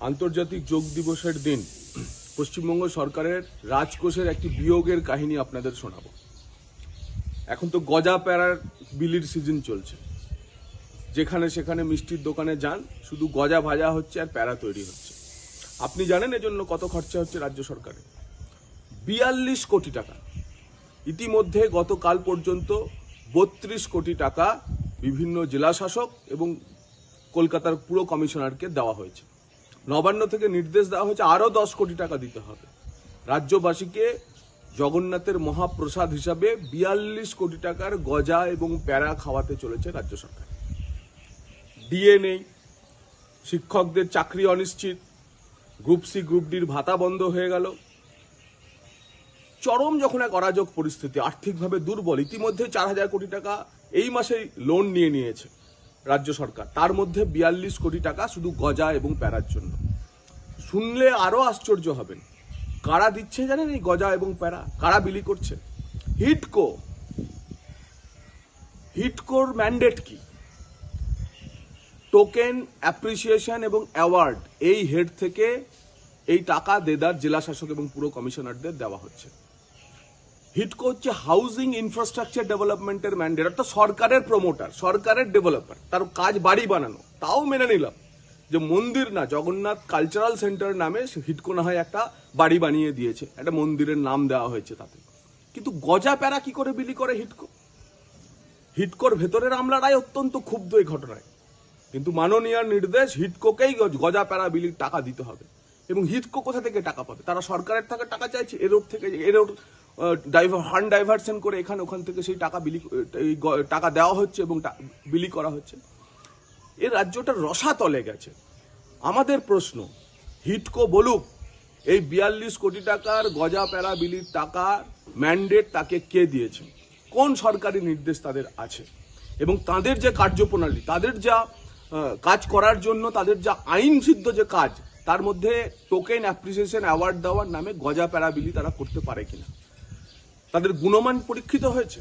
আন্তর্জাতিক যোগ দিবসের দিন পশ্চিমবঙ্গ সরকারের রাজকোষের একটি বিয়োগের কাহিনী আপনাদের শোনাবো। এখন তো গজা প্যারার বিলির সিজন চলছে। যেখানে সেখানে মিষ্টির দোকানে যান, শুধু গজা ভাজা হচ্ছে আর প্যারা তৈরি হচ্ছে। আপনি জানেন এজন্য কত খরচা হচ্ছে রাজ্য সরকারের? বিয়াল্লিশ কোটি টাকা। ইতিমধ্যে গতকাল পর্যন্ত বত্রিশ কোটি টাকা বিভিন্ন জেলা শাসক এবং কলকাতার পুরো কমিশনারকে দেওয়া হয়েছে। নবান্ন থেকে নির্দেশ দেওয়া হয়েছে, আরও দশ কোটি টাকা দিতে হবে। রাজ্যবাসীকে জগন্নাথের মহাপ্রসাদ হিসাবে বিয়াল্লিশ কোটি টাকার গজা এবং প্যারা খাওয়াতে চলেছে রাজ্য সরকার। ডিএ নেই শিক্ষকদের চাকরি অনিশ্চিত, গ্রুপ সি, গ্রুপ ডির ভাতা বন্ধ হয়ে গেল। চরম যখন এক অরাজক পরিস্থিতি, আর্থিকভাবে দুর্বল, ইতিমধ্যে চার হাজার কোটি টাকা এই মাসেই লোন নিয়ে নিয়েছে। রাজ্য সরকার। তার মধ্যে বিয়াল্লিশ কোটি টাকা শুধু গজা এবং প্যারার জন্য। শুনলে আরও আশ্চর্য হবেন। কারা দিচ্ছে জানেন এই গজা এবং প্যারা? কারা বিলি করছে? হিটকো। হিটকোর ম্যান্ডেট কি? টোকেন অ্যাপ্রিসিয়েশন এবং অ্যাওয়ার্ড এই হেড থেকে এই টাকা দেদার জেলা শাসক এবং পুরো কমিশনারদের দেওয়া হচ্ছে। হিটকো হচ্ছে হাউজিং ইনফ্রাস্ট্রাকচার ডেভেলপমেন্টের ম্যান্ডেট, অর্থাৎ সরকারের প্রমোটার, সরকারের ডেভেলপার, তার কাজ বাড়ি বানানো। তাও মেনে নিলাম যে মন্দির না, জগন্নাথ কালচারাল সেন্টার নামে হিটকো না হয় একটা বাড়ি বানিয়ে দিয়েছে। একটা মন্দিরের নাম দেওয়া হয়েছে তাতে। কিন্তু গজা প্যারা কি করে বিলি করে হিটকো? হিটকোর ভেতরের আমলারাই অত্যন্ত ক্ষুব্ধ এই ঘটনায়। কিন্তু মাননীয়ার নির্দেশ, হিটকোকেই গজা প্যারা বিলির টাকা দিতে হবে। এবং হিটকো কোথা থেকে টাকা পাবে? তারা সরকারের থেকে টাকা চাইছে এরোড থেকে এরোড ডাইভার ফান্ড ডাইভার্সন করে এখানে ওখান থেকে সেই টাকা বিলি টাকা দেওয়া হচ্ছে এবং বিলি করা হচ্ছে। এ রাজ্যটা রসাতলে গেছে। আমাদের প্রশ্ন, হিটকো বলুক, এই বিয়াল্লিশ কোটি টাকার গজা প্যারা বিলির টাকা ম্যান্ডেট তাকে কে দিয়েছে? কোন সরকারি নির্দেশ তাদের আছে? এবং তাদের যে কার্যপ্রণালী, তাদের যা কাজ করার জন্য তাদের যা আইন সিদ্ধ যে কাজ, তার মধ্যে টোকেন অ্যাপ্রিসিয়েশন অ্যাওয়ার্ড দেওয়ার নামে গজা প্যারা বিলি তারা করতে পারে কিনা? তাদের গুণমান পরীক্ষিত হয়েছে।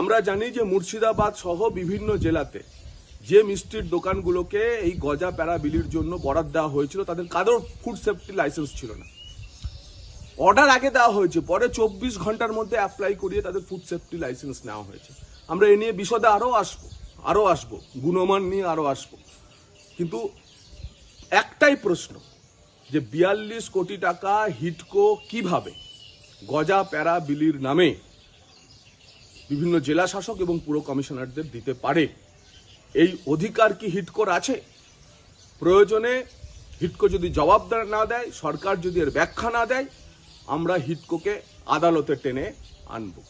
আমরা জানি যে মুর্শিদাবাদ সহ বিভিন্ন জেলাতে যে মিষ্টির দোকানগুলোকে এই গজা প্যারা বিলির জন্য বরাদ দেওয়া হয়েছিল, তাদের কারোর ফুড সেফটি লাইসেন্স ছিল না। অর্ডার আগে দেওয়া হয়েছে, পরে চব্বিশ ঘণ্টার মধ্যে অ্যাপ্লাই করিয়ে তাদের ফুড সেফটি লাইসেন্স নেওয়া হয়েছে। আমরা এ নিয়ে বিশদে আরও আসব আরও আসব, গুণমান নিয়ে আরও আসব। কিন্তু একটাই প্রশ্ন, যে বিয়াল্লিশ কোটি টাকা হিটকো কীভাবে? গজা প্যারা বিলির নামে বিভিন্ন জেলা শাসক এবং পুর কমিশনারদের দিতে পারে। এই অধিকার কি হিটকোর আছে? প্রয়োজনে হিটকো যদি জবাব না দেয়, সরকার যদি এর ব্যাখ্যা না দেয়, আমরা হিটকোকে আদালতে টেনে আনব।